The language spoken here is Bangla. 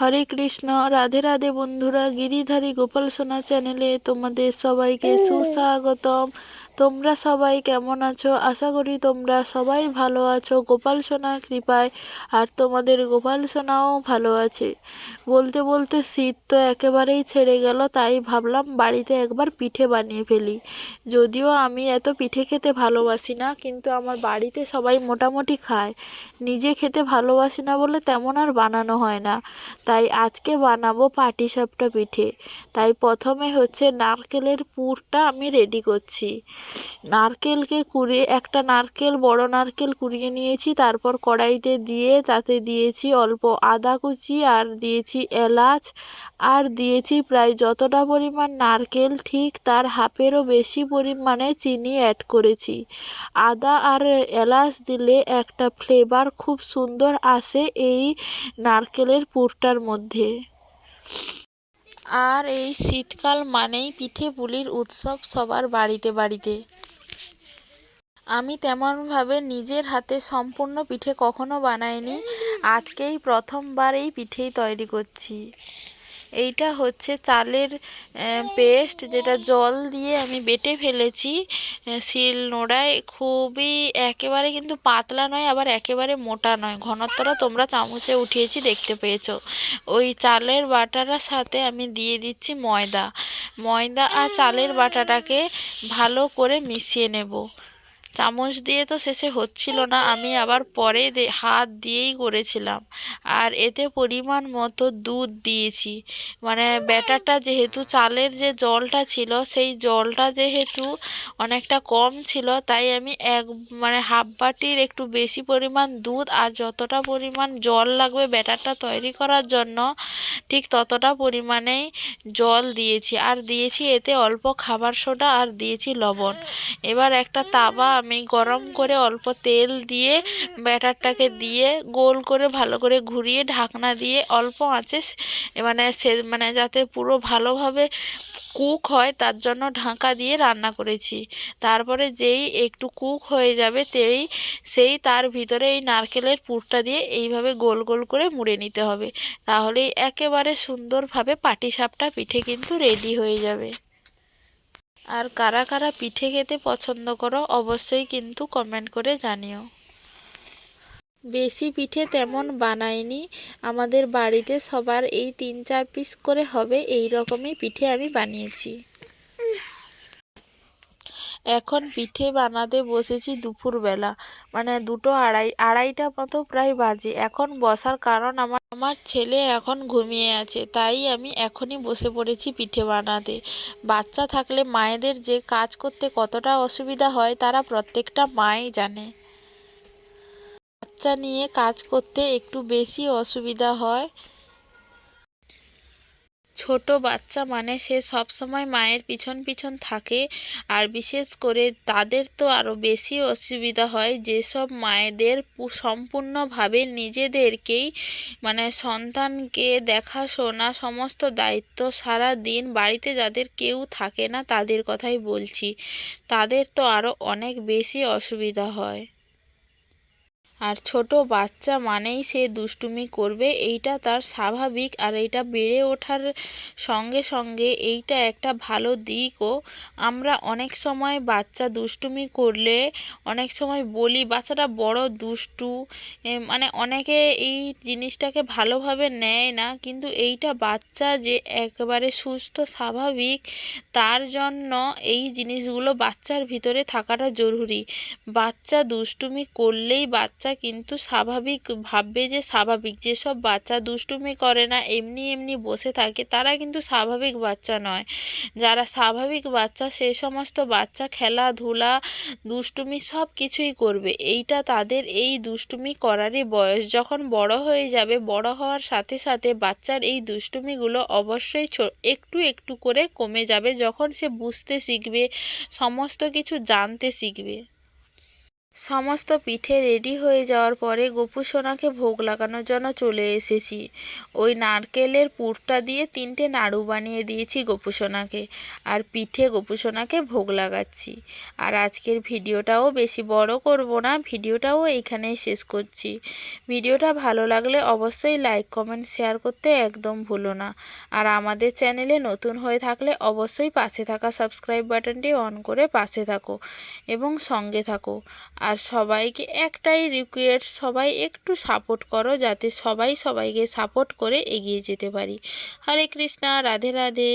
হরে কৃষ্ণ, রাধে রাধে বন্ধুরা, গিরিধারী গোপাল সোনা চ্যানেলে তোমাদের সবাইকে সুস্বাগতম। তোমরা সবাই কেমন আছো? আশা করি তোমরা সবাই ভালো আছো। গোপাল সোনার কৃপায় আর তোমাদের গোপাল সোনাও ভালো আছে। বলতে বলতে শীত তো একেবারেই ছেড়ে গেল, তাই ভাবলাম বাড়িতে একবার পিঠে বানিয়ে ফেলি। যদিও আমি এত পিঠে খেতে ভালোবাসি না, কিন্তু আমার বাড়িতে সবাই মোটামুটি খায়। নিজে খেতে ভালোবাসি না বলে তেমন আর বানানো হয় না। তাই আজকে বানাবো পাটিসাপটা পিঠে। তাই প্রথমে হচ্ছে নারকেলের পুরটা আমি রেডি করছি। নারকেলকে কুড়িয়ে, একটা নারকেল, বড় নারকেল কুড়িয়ে নিয়েছি, তারপর কড়াইতে দিয়ে তাতে দিয়েছি অল্প আদা কুচি আর দিয়েছি এলাচ। আর দিয়েছি প্রায় যতটা পরিমাণ নারকেল, ঠিক তার হাফেরও বেশি পরিমাণে চিনি অ্যাড করেছি। আদা আর এলাচ দিলে একটা ফ্লেভার খুব সুন্দর আসে এই নারকেলের পুরটার মধ্যে। আর এই শীতকাল মানেই পিঠে পুলির উৎসব সবার বাড়িতে বাড়িতে। আমি তেমনভাবে নিজের হাতে সম্পূর্ণ পিঠে কখনো বানাইনি। আজকেই প্রথমবার এই পিঠেই তৈরি করছি। এইটা হচ্ছে চালের পেস্ট যেটা জল দিয়ে আমি বেটে ফেলেছি শিল নোড়ায়। খুবই একেবারে কিন্তু পাতলা নয়, আবার একেবারে মোটা নয়। ঘনত্বটা তোমরা চামচে উঠিয়েছি, দেখতে পেয়েছ। ওই চালের বাটাটার সাথে আমি দিয়ে দিচ্ছি ময়দা। ময়দা আর চালের বাটাটাকে ভালো করে মিশিয়ে নেব। চামচ দিয়ে তো শেষে হচ্ছিল না, আমি আবার পরে হাত দিয়েই করেছিলাম। আর এতে পরিমাণ মতো দুধ দিয়েছি। মানে ব্যাটারটা যেহেতু চালের যে জলটা ছিল, সেই জলটা যেহেতু অনেকটা কম ছিল, তাই আমি এক মানে হাফ বাটির একটু বেশি পরিমাণ দুধ আর যতটা পরিমাণ জল লাগবে ব্যাটারটা তৈরি করার জন্য, ঠিক ততটা পরিমাণেই জল দিয়েছি। আর দিয়েছি এতে অল্প খাবার সোডা আর দিয়েছি লবণ। এবার একটা তাওয়া আমি গরম করে অল্প তেল দিয়ে ব্যাটারটাকে দিয়ে গোল করে ভালো করে ঘুরিয়ে ঢাকনা দিয়ে অল্প আঁচে মানে সে মানে যাতে পুরো ভালোভাবে কুক হয় তার জন্য ঢাকা দিয়ে রান্না করেছি। তারপরে যেই একটু কুক হয়ে যাবে তেই, সেই তার ভিতরে এই নারকেলের পুরটা দিয়ে এইভাবে গোল গোল করে মুড়ে নিতে হবে। তাহলেই একেবারে সুন্দরভাবে পাটিসাপটা পিঠে কিন্তু রেডি হয়ে যাবে। আর কারা কারা পিঠে খেতে পছন্দ করো অবশ্যই কিন্তু কমেন্ট করে জানিও। বেশি পিঠে তেমন বানাইনি, আমাদের বাড়িতে সবার এই তিন চার পিস করে হবে এই রকমই পিঠে আমি বানিয়েছি। এখন পিঠে বানাতে বসেছি দুপুরবেলা। মানে দুটো আড়াই, আড়াইটা মতো প্রায় বাজে। এখন বসার কারণ আমার আমার ছেলে এখন ঘুমিয়ে আছে, তাই আমি এখনই বসে পড়েছি পিঠে বানাতে। বাচ্চা থাকলে মায়েদের যে কাজ করতে কতটা অসুবিধা হয়, তারা প্রত্যেকটা মাই জানে। বাচ্চা নিয়ে কাজ করতে একটু বেশি অসুবিধা হয়। ছোট বাচ্চা মানে সে সব সময় মায়ের পিছন পিছন থাকে। আর বিশেষ করে তাদের তো আরও বেশি অসুবিধা হয়, যেসব মায়েদের সম্পূর্ণভাবে নিজেদেরকেই মানে সন্তানকে দেখাশোনা সমস্ত দায়িত্ব সারা দিন বাড়িতে যাদের কেউ থাকে না তাদের কথাই বলছি। তাদের তো আরও অনেক বেশি অসুবিধা হয়। আর ছোট বাচ্চা মানেই সে দুষ্টুমি করবে। এইটা তার স্বাভাবিক আর এইটা বেড়ে ওঠার সঙ্গে সঙ্গে এইটা একটা ভালো দিকও। আমরা অনেক সময় বাচ্চা দুষ্টুমি করলে, অনেক সময় বলি, বাচ্চাটা বড় দুষ্টু। মানে অনেকে এই জিনিসটাকে ভালোভাবে নেয় না। কিন্তু এইটা বাচ্চা যে একেবারে সুস্থ, স্বাভাবিক, তার জন্য এই জিনিসগুলো বাচ্চার ভিতরে থাকাটা জরুরি। বাচ্চা দুষ্টুমি করলেই বাচ্চা বাচ্চা কিন্তু স্বাভাবিক, ভাববে যে স্বাভাবিক। যেসব বাচ্চা দুষ্টুমি করে না, এমনি এমনি বসে থাকে, তারা কিন্তু স্বাভাবিক বাচ্চা নয়। যারা স্বাভাবিক বাচ্চা, সে সমস্ত বাচ্চা খেলাধুলা, দুষ্টুমি সব কিছুই করবে। এইটা তাদের এই দুষ্টুমি করারই বয়স। যখন বড় হয়ে যাবে, বড় হওয়ার সাথে সাথে বাচ্চার এই দুষ্টুমিগুলো অবশ্যই একটু একটু করে কমে যাবে। যখন সে বুঝতে শিখবে, সমস্ত কিছু জানতে শিখবে। সমস্ত পিঠে রেডি হয়ে যাওয়ার পরে গোপু সোনাকে ভোগ লাগানোর জন্য চলে এসেছি। ওই নারকেলের পুরটা দিয়ে তিনটে নাড়ু বানিয়ে দিয়েছি গোপু সোনাকে আর পিঠে গোপু সোনাকে ভোগ লাগাচ্ছি। আর আজকের ভিডিওটাও বেশি বড় করব না, ভিডিওটাও এইখানেই শেষ করছি। ভিডিওটা ভালো লাগলে অবশ্যই লাইক, কমেন্ট, শেয়ার করতে একদম ভুলো না। আর আমাদের চ্যানেলে নতুন হয়ে থাকলে অবশ্যই পাশে থাকা সাবস্ক্রাইব বাটনটি অন করে পাশে থাকো এবং সঙ্গে থাকো। আর সবাইকে একটাই রিকোয়েস্ট সবাই একটু সাপোর্ট করো যাতে সবাই সবাইকে সাপোর্ট করে এগিয়ে যেতে পারি। হরে কৃষ্ণা, রাধে রাধে।